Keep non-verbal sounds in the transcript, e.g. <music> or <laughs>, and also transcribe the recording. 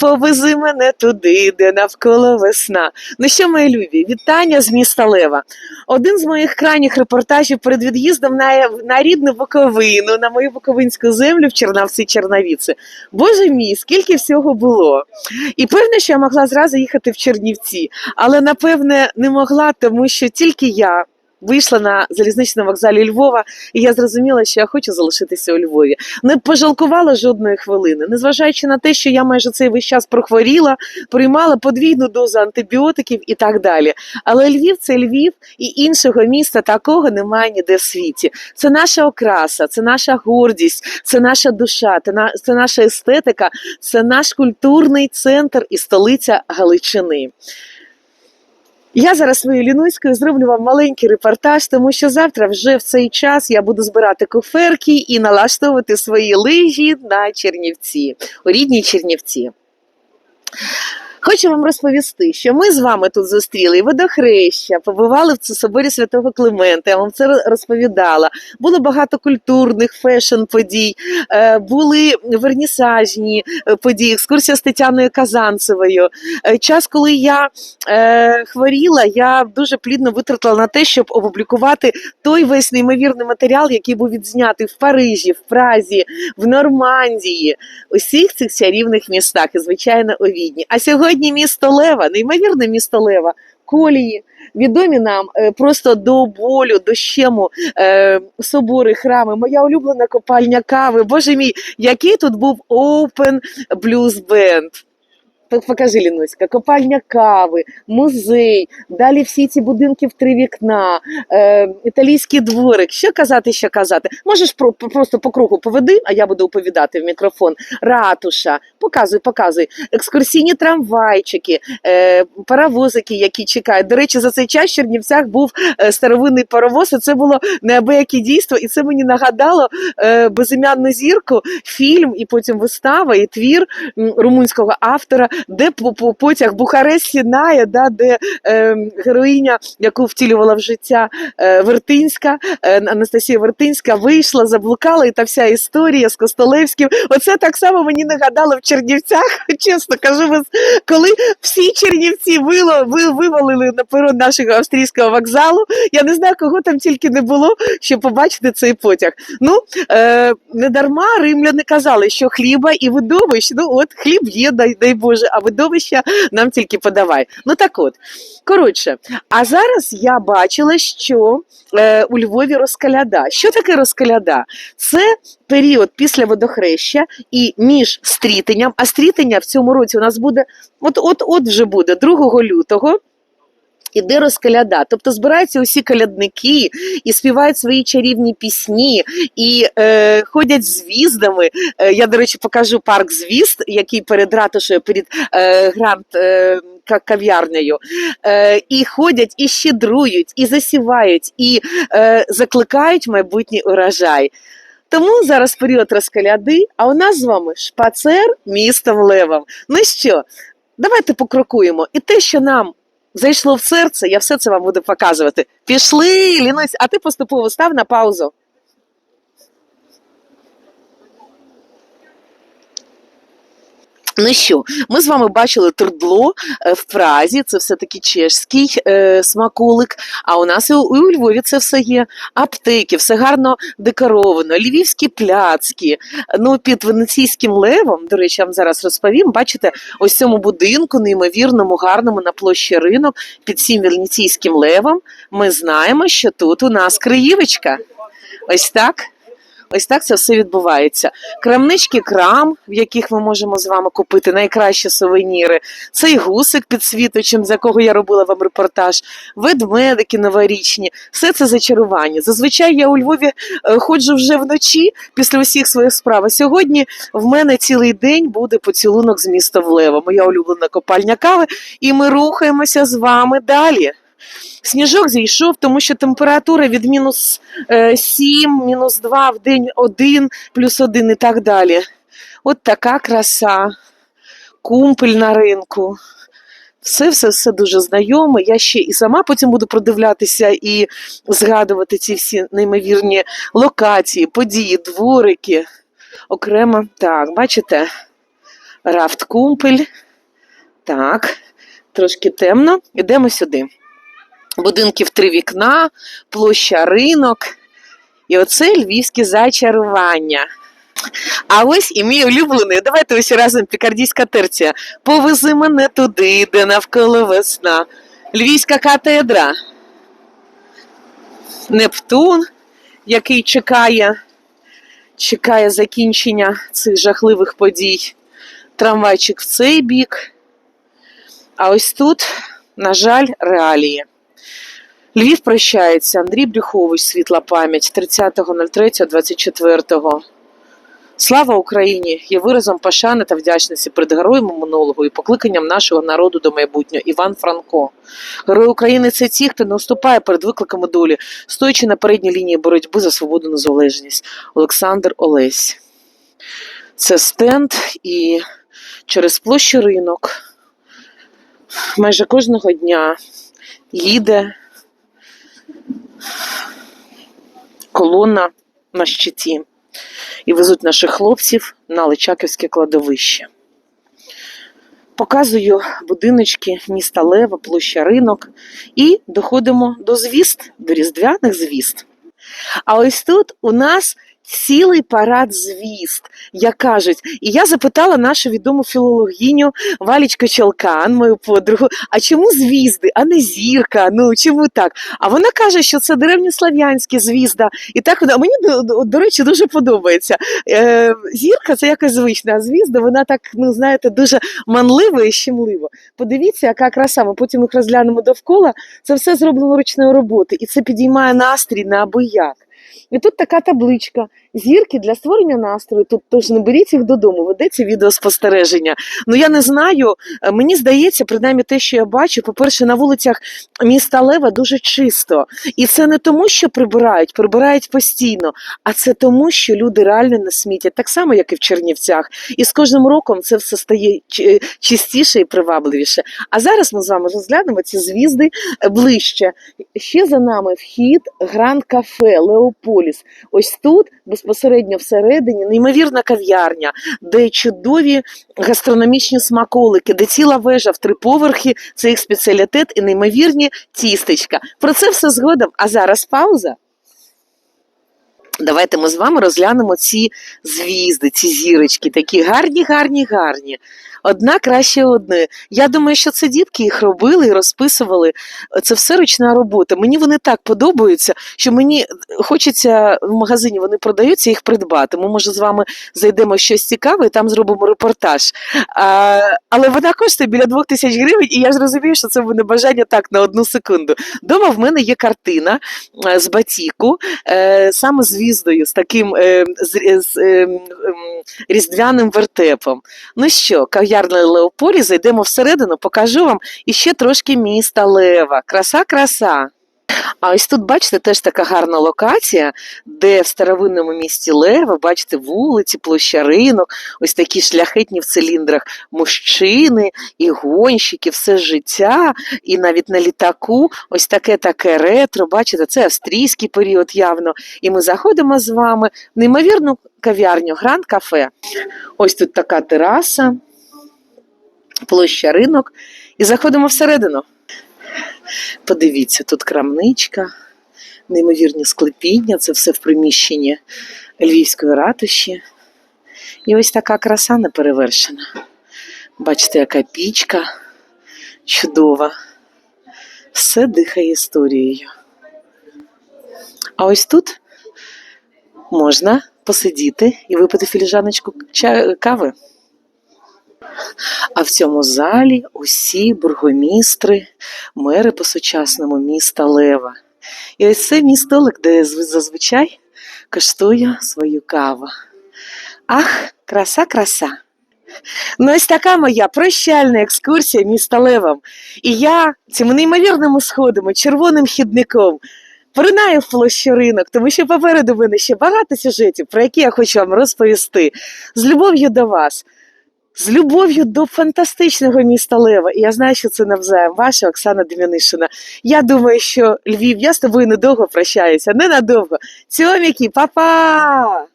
повези мене туди, де навколо весна. Ну що, мої любі, вітання з міста Лева. Один з моїх крайніх репортажів перед від'їздом на, на рідну Буковину, на мою Буковинську землю в Чернавці Чернавіці. Боже мій, скільки всього було. І певне, що я могла зразу їхати в Чернівці, але напевне не могла, тому що тільки я. Вийшла на залізничному вокзалі Львова, і я зрозуміла, що я хочу залишитися у Львові. Не пожалкувала жодної хвилини, незважаючи на те, що я майже цей весь час прохворіла, приймала подвійну дозу антибіотиків і так далі. Але Львів це Львів, і іншого міста такого немає ніде в світі. Це наша окраса, це наша гордість, це наша душа, це наша естетика, це наш культурний центр і столиця Галичини. Я зараз своєю лінуйською зроблю вам маленький репортаж, тому що завтра вже в цей час я буду збирати куферки і налаштовувати свої лижі на Чернівці, у рідній Чернівці. Хочу вам розповісти, що ми з вами тут зустріли водохреща, побували в соборі Святого Климента. Я вам це розповідала. Було багато культурних фешн-подій, е, були вернісажні е, події, екскурсія з Тетяною Казанцевою. Е, Час, коли я хворіла, я дуже плідно витратила на те, щоб опублікувати той весь неймовірний матеріал, який був відзнятий в Парижі, в Празі, в Нормандії, усіх цих чарівних містах, і звичайно, у Відні. А сьогодні місто Лева, неймовірне місто Лева, колії. Відомі нам е, просто до болю, до щему е, собори, храми. Моя улюблена копальня кави. Боже мій, який тут був Open Blues Band. Покажи, Лінуська, копальня кави, музей, далі всі ці будинки в три вікна, е, італійський дворик. Що казати, що казати? Можеш про, про- просто по кругу поведи, а я буду оповідати в мікрофон. Ратуша, показуй, показуй. Екскурсійні трамвайчики, е, паровозики, які чекають. До речі, за цей час в Чернівцях був е, старовинний паровоз, і це було неабияке дійство, і це мені нагадало е, безім'янну зірку, фільм, і потім вистава, і твір румунського автора, де по- по- потяг Бухарест сіднає, да, де е, героїня, яку втілювала в життя е, Вертинська, е, Анастасія Вертинська, вийшла, заблукала, і та вся історія з Костолевським. Оце так само мені нагадало в Чернівцях. <laughs> Чесно кажу, ви- коли всі Чернівці вило, ви, вивалили на перон нашого австрійського вокзалу. Я не знаю, кого там тільки не було, щоб побачити цей потяг. Ну, е, не дарма римляни казали, що хліба і видовищ, ну от хліб є, дай, дай Боже, а видовища нам тільки подавай. Ну так от. Коротше, а зараз я бачила, що е, у Львові розкаляда. Що таке розкаляда? Це період після водохреща і між стрітенням, а стрітення в цьому році у нас буде, от от от вже буде 2 лютого. Іде розкаляда, тобто збираються усі колядники і співають свої чарівні пісні, і е, ходять звіздами. Е, я, до речі, покажу парк звізд, який перед ратушею, перед е, гранд е, кав'ярнею. Е, і ходять, і щедрують, і засівають, і е, закликають майбутній урожай. Тому зараз період розкаляди, а у нас з вами шпацер містом Левом. Ну що, давайте покрокуємо. І те, що нам зайшло в серце, я все це вам буду показувати. Пішли, Лінусь, а ти поступово став на паузу. Ну що, ми з вами бачили тердло е, в Празі, це все-таки чешський е, смаколик. А у нас і у, у Львові це все є. Аптеки, все гарно декоровано, львівські пляцки. Ну, під венеційським левом, до речі, я вам зараз розповім. Бачите, ось цьому будинку, неймовірному, гарному на площі ринок, під цим венеційським левом. Ми знаємо, що тут у нас Криївочка. Ось так. Ось так це все відбувається. Крамнички крам, в яких ми можемо з вами купити найкращі сувеніри. Цей гусик під світочем, з якого я робила вам репортаж, ведмедики новорічні. Все це зачарування. Зазвичай я у Львові е, ходжу вже вночі після усіх своїх справ. Сьогодні в мене цілий день буде поцілунок з міста Влева, моя улюблена копальня кави, і ми рухаємося з вами далі. Сніжок зійшов, тому що температура від мінус е, 7, мінус 2 в день 1, плюс 1 і так далі. От така краса, кумпель на ринку. Все, все, все дуже знайоме. Я ще і сама потім буду продивлятися і згадувати ці всі неймовірні локації, події, дворики. Окремо, так, бачите, Рафт Кумпель. Так, трошки темно. Ідемо сюди. Будинків три вікна, площа ринок. І оце львівське зачарування. А ось і мій улюблений. Давайте усі разом пікардійська терція. Повези мене туди, де навколо весна. Львівська катедра. Нептун, який чекає, чекає закінчення цих жахливих подій. Трамвайчик в цей бік. А ось тут, на жаль, реалії. Львів прощається. Андрій Брюхович, світла пам'ять 30.03.24. Слава Україні! Є виразом пошани та вдячності перед героями минулого і покликанням нашого народу до майбутнього Іван Франко. Герої України це ті, хто не уступає перед викликами долі, стоячи на передній лінії боротьби за свободу незалежність. Олександр Олесь. Це стенд і через площу ринок майже кожного дня їде колона на щиті і везуть наших хлопців на Личаківське кладовище. Показую будиночки міста Лева, площа ринок, і доходимо до звіст, до різдвяних звіст. А ось тут у нас цілий парад звіст, як кажуть. І я запитала нашу відому філологіню Валічку Чолкан, мою подругу, а чому звізди, а не зірка? Ну чому так? А вона каже, що це древньослав'янські звізда. І так вона мені до, до, речі дуже подобається. Е, зірка це якось звична, звізда, вона так, ну знаєте, дуже манливо і щемливо. Подивіться, яка краса. Ми потім їх розглянемо довкола. Це все зроблено ручною роботи, і це підіймає настрій на абияк. І тут така табличка. Зірки для створення настрою. Тут тож не беріть їх додому, ведеться відеоспостереження. Ну я не знаю. е, Мені здається, принаймні те, що я бачу, по-перше, на вулицях міста Лева дуже чисто. І це не тому, що прибирають, прибирають постійно, а це тому, що люди реально не смітять, так само, як і в Чернівцях. І з кожним роком це все стає чистіше і привабливіше. А зараз ми з вами розглянемо ці звізди е, ближче. Ще за нами вхід Гранд Кафе Леополіс. Ось тут безпосередньо всередині неймовірна кав'ярня, де чудові гастрономічні смаколики, де ціла вежа в три поверхи, це їх спеціалітет і неймовірні тістечка. Про це все згодом. А зараз пауза. Давайте ми з вами розглянемо ці звізди, ці зірочки, такі гарні, гарні, гарні. Одна краще одної. Я думаю, що це дітки їх робили і розписували. Це все ручна робота. Мені вони так подобаються, що мені хочеться в магазині вони продаються їх придбати. Ми, може, з вами зайдемо щось цікаве і там зробимо репортаж. А, але вона коштує біля двох тисяч гривень, і я ж розумію, що це мене бажання так на одну секунду. Дома в мене є картина е, з батіку, е, саме з віздою, з таким е, з, з, е, м, різдвяним вертепом. Ну що, кав'ярна Леополі, зайдемо всередину, покажу вам іще трошки міста Лева. Краса, краса. А ось тут, бачите, теж така гарна локація, де в старовинному місті Лева, бачите, вулиці, площа ринок, ось такі шляхетні в циліндрах мужчини і гонщики, все життя, і навіть на літаку, ось таке таке ретро, бачите, це австрійський період явно. І ми заходимо з вами в неймовірну кав'ярню Гранд Кафе. Ось тут така тераса, площа ринок, і заходимо всередину. Подивіться, тут крамничка, неймовірні склепіння, це все в приміщенні Львівської ратуші. І ось така краса неперевершена. Бачите, яка пічка чудова. Все дихає історією. А ось тут можна посидіти і випити філіжаночку кави. А в цьому залі усі бургомістри, мери по-сучасному міста Лева. І ось це мій столик, де зазвичай коштую свою каву. Ах, краса, краса. Ну, ось така моя прощальна екскурсія міста Левом. І я цими неймовірними сходами, червоним хідником поринаю в площу ринок, тому що попереду мене ще багато сюжетів, про які я хочу вам розповісти. З любов'ю до вас, з любов'ю до фантастичного міста Лева. І я знаю, що це навзаєм ваша Оксана Дем'янишина. Я думаю, що Львів, я з тобою недовго прощаюся, ненадовго. Цьоміки, па-па!